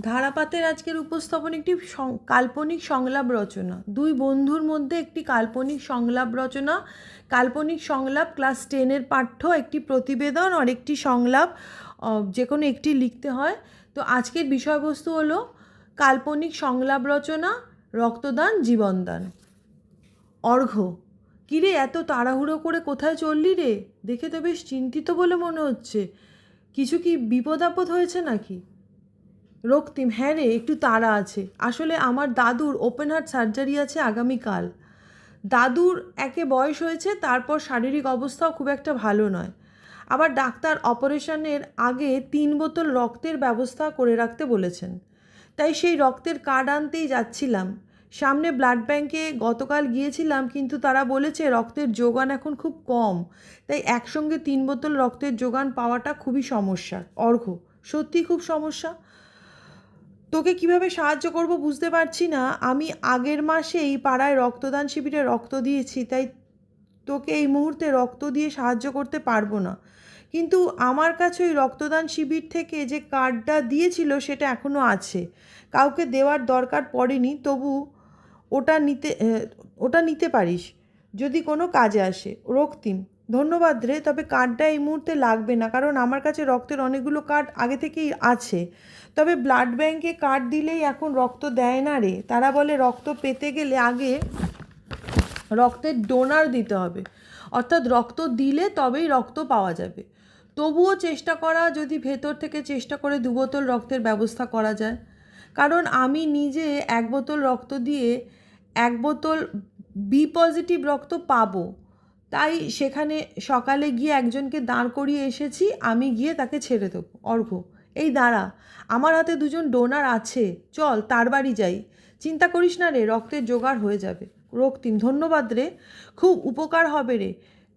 ধারাপাতের আজকের উপস্থাপন একটি কাল্পনিক সংলাপ রচনা। দুই বন্ধুর মধ্যে একটি কাল্পনিক সংলাপ রচনা। কাল্পনিক সংলাপ ক্লাস টেনের পাঠ্য, একটি প্রতিবেদন আর একটি সংলাপ যে কোনো একটি লিখতে হয়। তো আজকের বিষয়বস্তু হলো কাল্পনিক সংলাপ রচনা, রক্তদান, জীবনদান। অর্ঘ্য। কিরে, এত তাড়াহুড়ো করে কোথায় চললি রে? দেখে তো বেশ চিন্তিত বলে মনে হচ্ছে। কিছু কি বিপদ আপদ হয়েছে নাকি? রক্তিম হ্যাঁ রে, একটু তাড়া আছে। আসলে আমার দাদুর ওপেন হার্ট সার্জারি আছে আগামীকাল। দাদুর একে বয়স হয়েছে, তারপর শারীরিক অবস্থাও খুব একটা ভালো নয়। আবার ডাক্তার অপারেশনের আগে তিন বোতল রক্তের ব্যবস্থা করে রাখতে বলেছেন। তাই সেই রক্তের কার্ড আনতেই যাচ্ছিলাম। সামনে ব্লাড ব্যাংকে গতকাল গিয়েছিলাম, কিন্তু তারা বলেছে রক্তের যোগান এখন খুব কম। তাই একসঙ্গে তিন বোতল রক্তের যোগান পাওয়াটা খুবই সমস্যা। অর্ঘ সত্যি খুব সমস্যা? তোকে কীভাবে সাহায্য করব বুঝতে পারছি না। আমি আগের মাসেই পাড়ায় রক্তদান শিবিরে রক্ত দিয়েছি, তাই তোকে এই মুহূর্তে রক্ত দিয়ে সাহায্য করতে পারব না। কিন্তু আমার কাছে ওই রক্তদান শিবির থেকে যে কার্ডটা দিয়েছিল সেটা এখনও আছে। কাউকে দেওয়ার দরকার পড়েনি, তবু ওটা নিতে ওটা নিতে পারিস। যদি কোনো কাজে আসে, রক্তিম। ধন্যবাদ রে, তবে কার্ডটা এই মুহূর্তে লাগবে না, কারণ আমার কাছে রক্তের অনেকগুলো কার্ড আগে থেকেই আছে। তবে ব্লাড ব্যাংকে কার্ড দিলেই এখন রক্ত দেয় না রে, তারা বলে রক্ত পেতে গেলে আগে রক্তের ডোনার দিতে হবে। অর্থাৎ রক্ত দিলে তবেই রক্ত পাওয়া যাবে। তবুও চেষ্টা করা, যদি ভেতর থেকে চেষ্টা করে দু বোতল রক্তের ব্যবস্থা করা যায়। কারণ আমি নিজে এক বোতল রক্ত দিয়ে এক বোতল বি পজিটিভ রক্ত পাবো। তাই সেখানে সকালে গিয়ে একজনকে দাঁড় করিয়ে এসেছি, আমি গিয়ে তাকে ছেড়ে দেবো। অর্ঘ্য এই দাঁড়া, আমার হাতে দুজন ডোনার আছে, চল তার বাড়ি যাই। চিন্তা করিস না রে, রক্তের জোগাড় হয়ে যাবে। রক্তিম, ধন্যবাদ রে। খুব উপকার হবে রে।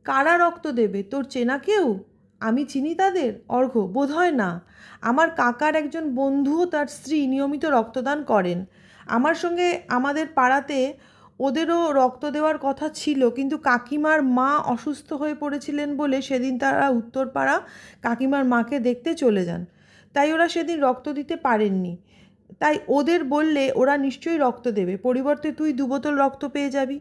কারা রক্ত দেবে? তোর চেনা কেউ? আমি চিনি তাদের? অর্ঘ্য বোধ হয় না। আমার কাকার একজন বন্ধুও তার স্ত্রী নিয়মিত রক্তদান করেন। আমার সঙ্গে আমাদের পাড়াতে ওদেরও রক্ত দেওয়ার কথা ছিল, কিন্তু কাকিমার মা অসুস্থ হয়ে পড়েছিলেন বলে সেদিন তারা উত্তরপাড়া কাকিমার মাকে দেখতে চলে যান। তাই ওরা সেদিন রক্ত দিতে পারেননি। তাই ওদের বললে, ওরা নিশ্চয়ই রক্ত দেবে। পরিবর্তে তুই দু বোতল রক্ত পেয়ে যাবি।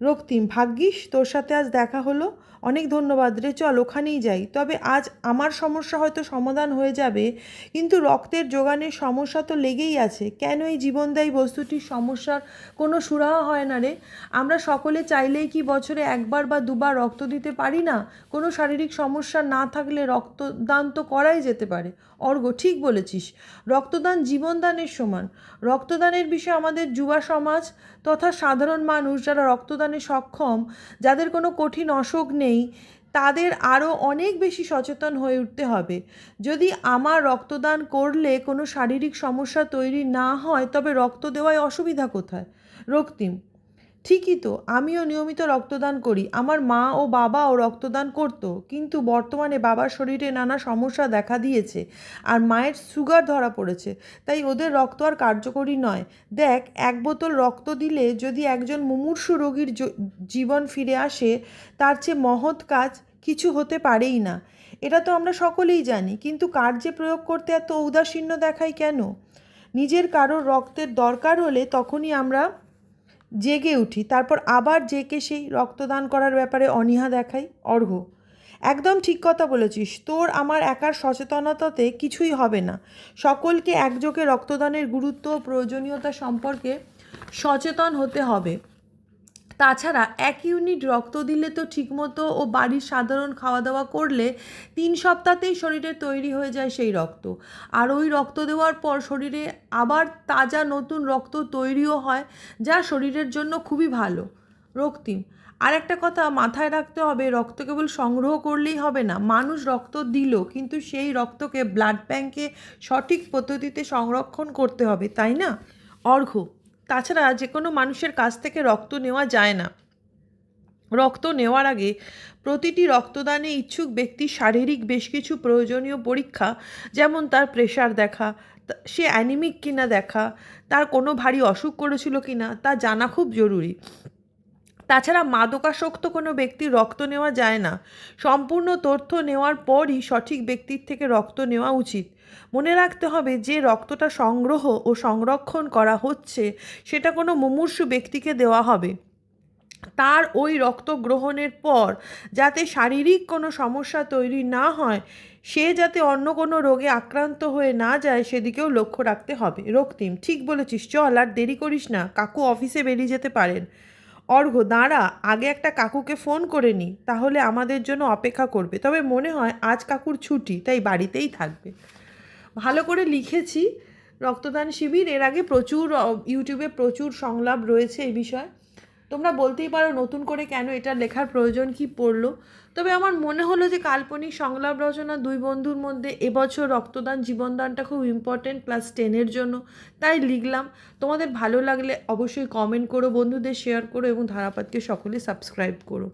রক্তিম, ভাগ্যিস তোর সাথে আজ দেখা হলো। অনেক ধন্যবাদ রে, চল ওখানেই যাই। তবে আজ আমার সমস্যা হয়তো সমাধান হয়ে যাবে, কিন্তু রক্তের যোগানের সমস্যা তো লেগেই আছে। কেন এই জীবনদায়ী বস্তুটির সমস্যার কোনো সুরাহা হয় না রে? আমরা সকলে চাইলেই কি বছরে একবার বা দুবার রক্ত দিতে পারি না? কোনো শারীরিক সমস্যা না থাকলে রক্তদান তো করাই যেতে পারে। অর্ঘ ঠিক বলেছিস। রক্তদান জীবনদানের সমান। রক্তদানের বিষয়ে আমাদের যুবা সমাজ তথা সাধারণ মানুষ যারা রক্তদানে সক্ষম, যাদের কোনো কঠিন অসুখ নেই, তাদের আরও অনেক বেশি সচেতন হয়ে উঠতে হবে। যদি আমার রক্তদান করলে কোনো শারীরিক সমস্যা তৈরি না হয়, তবে রক্ত দেওয়ায় অসুবিধা কোথায়? রক্তিম ঠিকই তো, আমিও নিয়মিত রক্তদান করি। আমার মা ও বাবাও রক্তদান করতো, কিন্তু বর্তমানে বাবার শরীরে নানা সমস্যা দেখা দিয়েছে আর মায়ের সুগার ধরা পড়েছে, তাই ওদের রক্ত আর কার্যকরী নয়। দেখ, এক বোতল রক্ত দিলে যদি একজন মুমূর্ষু রোগীর জীবন ফিরে আসে, তার চেয়ে মহৎ কাজ কিছু হতে পারেই না। এটা তো আমরা সকলেই জানি, কিন্তু কার্যে প্রয়োগ করতে এত ঔদাসীন্য দেখাই কেন? নিজের কারোর রক্তের দরকার হলে তখনই আমরা জেগে উঠি, তারপর আবার জেকে সেই রক্তদান করার ব্যাপারে অনীহা দেখাই, অর্ঘ। একদম ঠিক কথা বলেছিস, তোর আমার একার সচেতনতাতে কিছুই হবে না। সকলকে একযোগে রক্তদানের গুরুত্ব ও প্রয়োজনীয়তা সম্পর্কে সচেতন হতে হবে। তাছাড়া এক ইউনিট রক্ত দিলে তো ঠিকমতো ও বাড়ির সাধারণ খাওয়া দাওয়া করলে তিন সপ্তাহতেই শরীরে তৈরি হয়ে যায় সেই রক্ত। আর ওই রক্ত দেওয়ার পর শরীরে আবার তাজা নতুন রক্ত তৈরিও হয়, যা শরীরের জন্য খুবই ভালো। রক্তিম আর একটা কথা, মাথায় রাখতে হবে, রক্ত কেবল সংগ্রহ করলেই হবে না। মানুষ রক্ত দিল, কিন্তু সেই রক্তকে ব্লাড ব্যাংকে সঠিক পদ্ধতিতে সংরক্ষণ করতে হবে, তাই না? অর্ঘ্য। তাছাড়া যে কোনো মানুষের কাছ থেকে রক্ত নেওয়া যায় না। রক্ত নেওয়ার আগে প্রতিটি রক্তদানে ইচ্ছুক ব্যক্তি শারীরিক বেশ কিছু প্রয়োজনীয় পরীক্ষা, যেমন তার প্রেশার দেখা সে অ্যানিমিক কিনা দেখা, তার কোনো ভারী অসুখ করেছিল কিনা, তা জানা খুব জরুরি। তাছাড়া মাদকাসক্ত কোনো ব্যক্তির রক্ত নেওয়া যায় না। সম্পূর্ণ তথ্য নেওয়ার পরই সঠিক ব্যক্তির থেকে রক্ত নেওয়া উচিত। মনে রাখতে হবে যে রক্তটা সংগ্রহ ও সংরক্ষণ করা হচ্ছে, সেটা কোনো মুমূর্ষু ব্যক্তিকে দেওয়া হবে। তার ওই রক্ত গ্রহণের পর যাতে শারীরিক কোনো সমস্যা তৈরি না হয়, সে যাতে অন্য কোনো রোগে আক্রান্ত হয়ে না যায়, সেদিকেও লক্ষ্য রাখতে হবে। রক্তিম, ঠিক বলেছিস, চল আর দেরি করিস না। কাকু অফিসে বেরিয়ে যেতে পারেন। অর্ঘ্য, দাঁড়া, আগে একটা কাকুকে ফোন করে নি, তাহলে আমাদের জন্য অপেক্ষা করবে। তবে মনে হয় আজ কাকুর ছুটি, তাই বাড়িতেই থাকবে। ভালো করে লিখেছি, রক্তদান শিবির, এর আগে প্রচুর ইউটিউবে প্রচুর সংলাপ রয়েছে এই বিষয়ে। তোমরা বলতেই পারো নতুন করে কেন এটা লেখার প্রয়োজন কি পড়ল। তবে আমার মনে হলো যে কাল্পনিক সংলাপ রচনা দুই বন্ধুর মধ্যে এবছর রক্তদান জীবনদানটা খুব ইম্পর্টেন্ট প্লাস টেনের জন্য। তাই লিখলাম, তোমাদের ভালো লাগলে অবশ্যই কমেন্ট করো, বন্ধুদের শেয়ার করো এবং ধারাপাতকে সকলে সাবস্ক্রাইব করো।